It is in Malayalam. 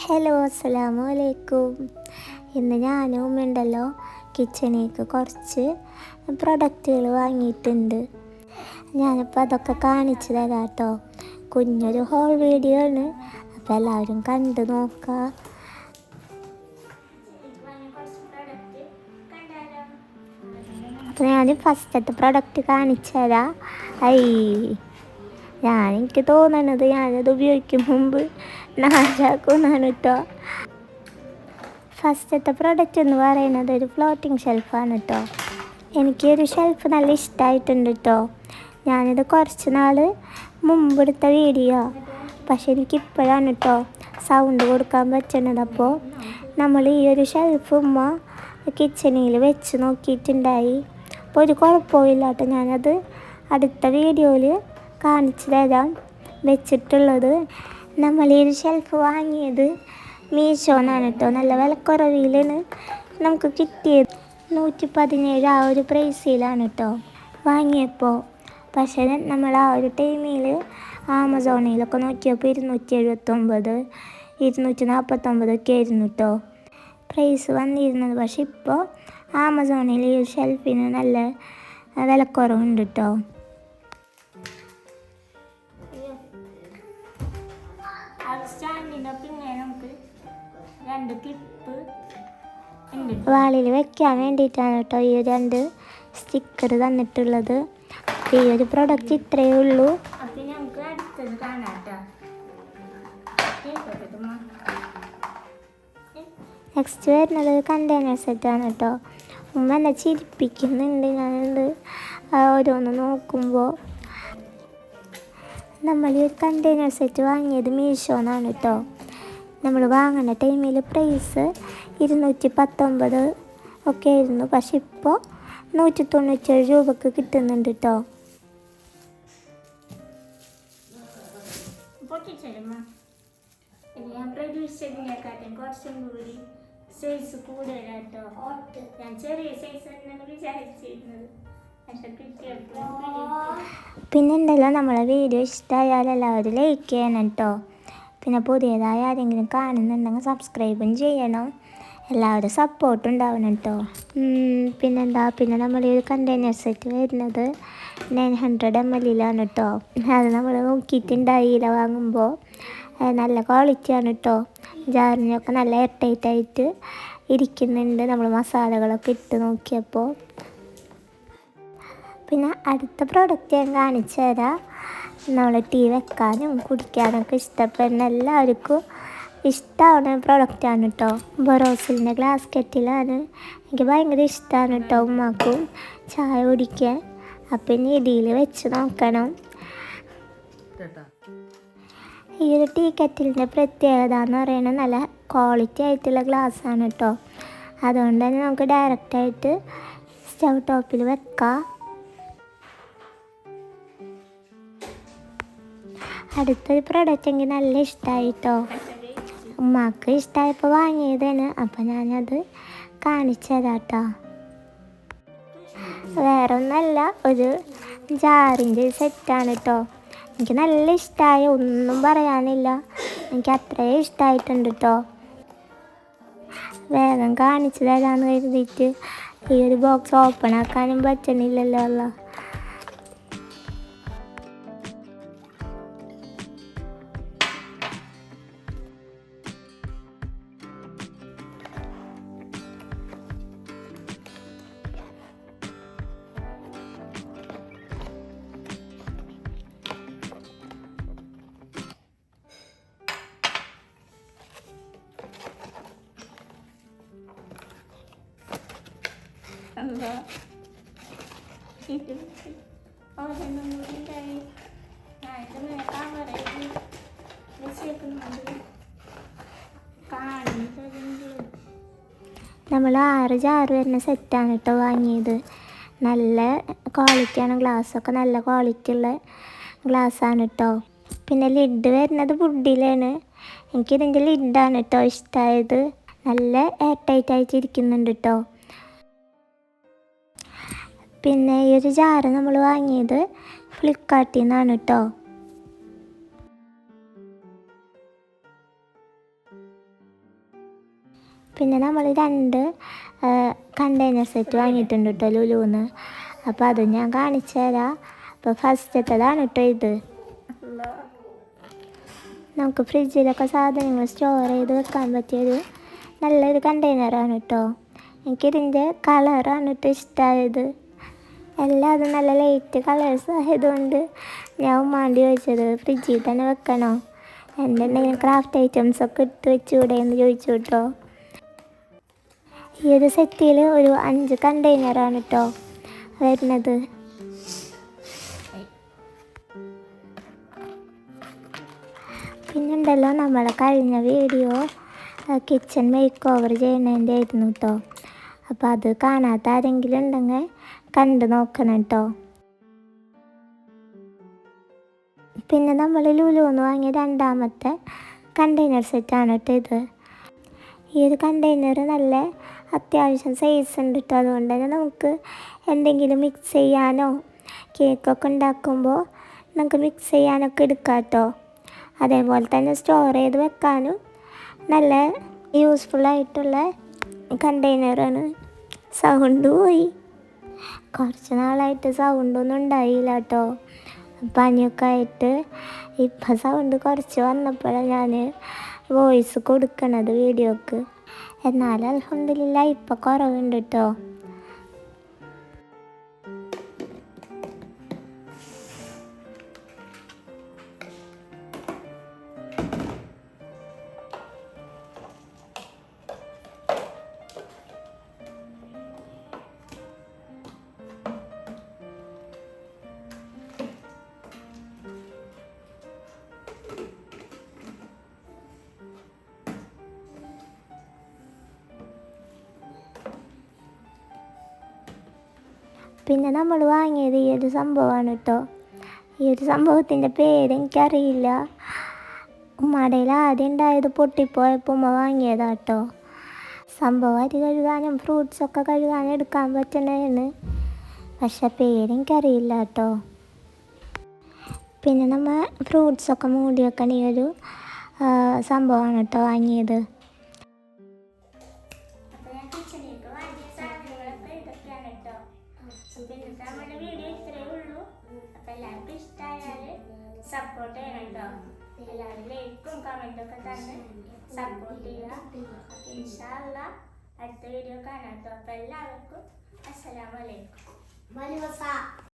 ഹലോ അസ്സലാമു അലൈക്കും ഇന്ന് ഞാനും ഉമ്മയുണ്ടല്ലോ കിച്ചണിലേക്ക് കുറച്ച് പ്രൊഡക്റ്റുകൾ വാങ്ങിയിട്ടുണ്ട്. ഞാനിപ്പോൾ അതൊക്കെ കാണിച്ചു തരാം കേട്ടോ കുഞ്ഞൊരു ഹോൾ വീഡിയോ ആണ്. അപ്പോൾ എല്ലാവരും കണ്ടു നോക്കുക അപ്പോൾ ഞാൻ ഫസ്റ്റത്തെ പ്രൊഡക്റ്റ് കാണിച്ചു തരാം. ഐ ഞാൻ എനിക്ക് തോന്നണത് ഞാനത് ഉപയോഗിക്കും മുമ്പ്. നാശാക്കുന്നാണ് കേട്ടോ ഫസ്റ്റത്തെ പ്രോഡക്റ്റ് എന്ന് പറയുന്നത് ഒരു ഫ്ലോട്ടിംഗ് ഷെൽഫാണ് കേട്ടോ എനിക്ക് ഒരു ഷെൽഫ് നല്ല ഇഷ്ടമായിട്ടുണ്ട് കേട്ടോ ഞാനിത് കുറച്ച് നാൾ മുമ്പെടുത്ത വീഡിയോ. പക്ഷെ എനിക്കിപ്പോഴാണ് കേട്ടോ സൗണ്ട് കൊടുക്കാൻ പറ്റുന്നത് അപ്പോൾ നമ്മൾ ഈ ഒരു ഷെൽഫ് ഉമ്മ കിച്ചണിൽ വെച്ച് നോക്കിയിട്ടുണ്ടായി. അപ്പോൾ ഒരു കുഴപ്പമില്ല കേട്ടോ ഞാനത് അടുത്ത വീഡിയോയിൽ കാണിച്ചു തരാം. വെച്ചിട്ടുള്ളത് നമ്മൾ ഈ ഒരു ഷെൽഫ് വാങ്ങിയത് മീഷോന്നാണ് കേട്ടോ നല്ല വിലക്കുറവിലാണ് നമുക്ക് കിട്ടിയത്. നൂറ്റി പതിനേഴ് ആ ഒരു പ്രൈസിലാണ് കേട്ടോ വാങ്ങിയപ്പോൾ പക്ഷേ നമ്മൾ ആ ഒരു ടൈമിൽ ആമസോണിലൊക്കെ നോക്കിയപ്പോൾ ഇരുന്നൂറ്റി എഴുപത്തൊമ്പത് ഇരുന്നൂറ്റി നാൽപ്പത്തൊമ്പതൊക്കെ ആയിരുന്നു കേട്ടോ പ്രൈസ് വന്നിരുന്നത്. പക്ഷെ ഇപ്പോൾ ആമസോണിൽ ഈ ഷെൽഫിന് നല്ല വിലക്കുറവുണ്ട് കേട്ടോ പിന്നെ നമുക്ക് രണ്ട് ക്ലിപ്പ് വാളിൽ വെക്കാൻ വേണ്ടിയിട്ടാണ് കേട്ടോ ഈ രണ്ട് സ്റ്റിക്കർ തന്നിട്ടുള്ളത്. ഈ ഒരു പ്രൊഡക്റ്റ് ഇത്രയേ ഉള്ളൂ. അപ്പം നമുക്ക് അടുത്തത് കാണാം നെക്സ്റ്റ് വരുന്നത് കണ്ടെയ്നർ സെറ്റാണ് കേട്ടോ. ഉമ്മ എന്നെ ചിരിപ്പിക്കുന്നുണ്ട്. ഞാനത് ഓരോന്ന് നോക്കുമ്പോൾ നമ്മൾ ഈ ഒരു കണ്ടെയ്നർ സെറ്റ് വാങ്ങിയത് മീഷോന്നാണ് കേട്ടോ നമ്മൾ വാങ്ങുന്ന ടൈമിൽ പ്രൈസ് ഇരുന്നൂറ്റി പത്തൊമ്പത് ഒക്കെ ആയിരുന്നു. പക്ഷെ ഇപ്പോൾ നൂറ്റി തൊണ്ണൂറ്റേഴ് രൂപക്ക് കിട്ടുന്നുണ്ട് കേട്ടോ ഞാൻ പ്രതീക്ഷിച്ചതിനെക്കാട്ടും കുറച്ചും കൂടി സൈസ് കൂടുതലാട്ടോ ഞാൻ ചെറിയ സൈസ് തന്നെ വിചാരിച്ചിരുന്നത്. പിന്നെന്തല്ലോ നമ്മളെ വീഡിയോ ഇഷ്ടമായാൽ എല്ലാവരും ലൈക്ക് ചെയ്യണം കേട്ടോ പിന്നെ പുതിയതായ ആരെങ്കിലും കാണുന്നുണ്ടെങ്കിൽ സബ്സ്ക്രൈബും ചെയ്യണം. എല്ലാവരും സപ്പോർട്ടും ഉണ്ടാവണം കേട്ടോ പിന്നെന്താ? പിന്നെ നമ്മൾ ഈ ഒരു കണ്ടെയ്നർ സെറ്റ് വരുന്നത് നയൻ ഹൺഡ്രഡ് എം എല്ലിലാണ് കേട്ടോ അത് നമ്മൾ നോക്കിയിട്ടുണ്ടായില്ല വാങ്ങുമ്പോൾ. നല്ല ക്വാളിറ്റിയാണ് കേട്ടോ ജാറിനൊക്കെ നല്ല എയർ ടൈറ്റായിട്ട് ഇരിക്കുന്നുണ്ട്. നമ്മൾ മസാലകളൊക്കെ ഇട്ട് നോക്കിയപ്പോൾ. പിന്നെ അടുത്ത പ്രോഡക്റ്റ് ഞാൻ കാണിച്ചു തരാം. നമ്മൾ ടീ വെക്കാനും കുടിക്കാനൊക്കെ ഇഷ്ടപ്പെടുന്ന എല്ലാവർക്കും ഇഷ്ടമാണ് പ്രോഡക്റ്റാണ് കേട്ടോ ബൊറോസിലിന്റെ ഗ്ലാസ് കെറ്റിലാണ് എനിക്ക് ഭയങ്കര ഇഷ്ടമാണ് കേട്ടോ ഉമ്മാക്കും ചായ കുടിക്കാൻ. അപ്പം ഇനി ഇടിയിൽ വെച്ച് നോക്കണം. ഈ ഒരു ടീ കെറ്റിലിന്റെ പ്രത്യേകത എന്ന് പറയുന്നത് നല്ല ക്വാളിറ്റി ആയിട്ടുള്ള ഗ്ലാസ് ആണ് കേട്ടോ അതുകൊണ്ട് തന്നെ നമുക്ക് ഡയറക്റ്റായിട്ട് സ്റ്റൗ ടോപ്പിൽ വെക്കാം. അടുത്തൊരു പ്രൊഡക്റ്റ് എനിക്ക് നല്ല ഇഷ്ടമായിട്ടോ ഉമ്മാക്ക് ഇഷ്ടമായപ്പോൾ വാങ്ങിയതാണ്. അപ്പം ഞാനത് കാണിച്ചു തരാം കേട്ടോ വേറെ ഒന്നല്ല ഒരു ജാറിന്റെ സെറ്റാണ് കേട്ടോ എനിക്ക് നല്ല ഇഷ്ടമായി ഒന്നും പറയാനില്ല. എനിക്ക് അത്രയും ഇഷ്ടമായിട്ടുണ്ട് കേട്ടോ വേഗം കാണിച്ചു തരാമെന്ന് കരുതിയിട്ട് ഈ ഒരു ബോക്സ് ഓപ്പൺ ആക്കാനും പറ്റണില്ലല്ലോ അല്ലോ Allah. Itu. Oh, dan nungguin dari. Nah, itu nih kamar ini. Masih aku nunggu. കാണി നമ്മൾ ആറ് ജാറ് വരുന്ന സെറ്റാണ് കേട്ടോ വാങ്ങിയത് നല്ല ക്വാളിറ്റിയാണ് ഗ്ലാസ്സൊക്കെ നല്ല ക്വാളിറ്റി ഉള്ള ഗ്ലാസ്സാണ് കേട്ടോ പിന്നെ ലിഡ് വരുന്നത് വുഡിലാണ് എനിക്കിതിന്റെ ലിഡാണ് കേട്ടോ ഇഷ്ടമായത് നല്ല എയർ ടൈറ്റ് ആയിട്ട് കേട്ടോ പിന്നെ ഈ ഒരു ജാറ് നമ്മൾ വാങ്ങിയത് ഫ്ലിപ്കാർട്ടിൽ നിന്നാണ് കേട്ടോ പിന്നെ നമ്മൾ രണ്ട് കണ്ടെയ്നർ സെറ്റ് വാങ്ങിയിട്ടുണ്ട് കേട്ടോ ലുലുന്ന്. അപ്പോൾ അത് ഞാൻ കാണിച്ചു തരാം. അപ്പോൾ ഫസ്റ്റത്തേതാണ് കേട്ടോ ഇത്. നമുക്ക് ഫ്രിഡ്ജിലൊക്കെ സാധനങ്ങൾ സ്റ്റോർ ചെയ്ത് വെക്കാൻ പറ്റിയൊരു നല്ലൊരു കണ്ടെയ്നറാണ് കേട്ടോ എനിക്കിതിന്റെ കളറാണ് കേട്ടോ ഇഷ്ടമായത് എല്ലാം അത് നല്ല ലൈറ്റ് കളേഴ്സ് ആയതുകൊണ്ട് ഞാൻ ഉമ്മാണ്ടി ചോദിച്ചത് ഫ്രിഡ്ജിൽ തന്നെ വെക്കണോ? എന്തെങ്കിലും ക്രാഫ്റ്റ് ഐറ്റംസ് ഒക്കെ ഇട്ട് വെച്ചുകൂടെ എന്ന് ചോദിച്ചു കേട്ടോ. ഈ ഒരു സെറ്റിൽ ഒരു അഞ്ച് കണ്ടെയ്നറാണ് കേട്ടോ വരുന്നത്. പിന്നുണ്ടല്ലോ നമ്മളെ കഴിഞ്ഞ വീഡിയോ കിച്ചൺ മേക്ക് ഓവർ ചെയ്യുന്നതിന്റെ ആയിരുന്നു കേട്ടോ അപ്പോൾ അത് കാണാത്ത ആരെങ്കിലും ഉണ്ടെങ്കിൽ കണ്ടു നോക്കണം കേട്ടോ പിന്നെ നമ്മൾ ലുലുന്ന് വാങ്ങിയ രണ്ടാമത്തെ കണ്ടെയ്നർ സെറ്റാണ് കേട്ടോ ഇത്. ഈ ഒരു കണ്ടെയ്നർ നല്ല അത്യാവശ്യം സൈസ് ഉണ്ട് കേട്ടോ അതുകൊണ്ട് തന്നെ നമുക്ക് എന്തെങ്കിലും മിക്സ് ചെയ്യാനോ കേക്കൊക്കെ ഉണ്ടാക്കുമ്പോൾ നമുക്ക് മിക്സ് ചെയ്യാനൊക്കെ എടുക്കാം കേട്ടോ അതേപോലെ തന്നെ സ്റ്റോർ ചെയ്ത് വെക്കാനും നല്ല യൂസ്ഫുള്ളായിട്ടുള്ള കണ്ടെയ്നറാണ് സൗണ്ട് പോയി. കുറച്ച് നാളായിട്ട് സൗണ്ടൊന്നും ഉണ്ടായില്ല കേട്ടോ പനിയൊക്കെ ആയിട്ട് ഇപ്പം സൗണ്ട് കുറച്ച് വന്നപ്പോഴാണ് ഞാൻ വോയിസ് കൊടുക്കണത് വീഡിയോക്ക് എന്നാൽ അലഹമില്ല ഇപ്പം കുറവുണ്ട് കേട്ടോ പിന്നെ നമ്മൾ വാങ്ങിയത് ഈ ഒരു സംഭവമാണ് കേട്ടോ ഈ ഒരു സംഭവത്തിന്റെ പേര് എനിക്കറിയില്ല. ഉമ്മടയിൽ ആദ്യം ഉണ്ടായത് പൊട്ടിപ്പോയപ്പോൾ ഉമ്മ വാങ്ങിയതാ കേട്ടോ സംഭവം അരി കഴുകാനും ഫ്രൂട്ട്സൊക്കെ കഴുകാനും എടുക്കാൻ പറ്റണേന്ന്. പക്ഷെ പേരെനിക്കറിയില്ല കേട്ടോ പിന്നെ നമ്മൾ ഫ്രൂട്ട്സൊക്കെ മൂടി വെക്കണ ഈ ഒരു സംഭവമാണ് കേട്ടോ വാങ്ങിയത്. ലൈക്കും കമന്റും ഒക്കെ തന്ന് സപ്പോർട്ട് ചെയ്യുക. ഇൻഷാല്ല അടുത്ത വീഡിയോ കാണാം. അപ്പോൾ എല്ലാവർക്കും അസ്സലാമലൈക്കും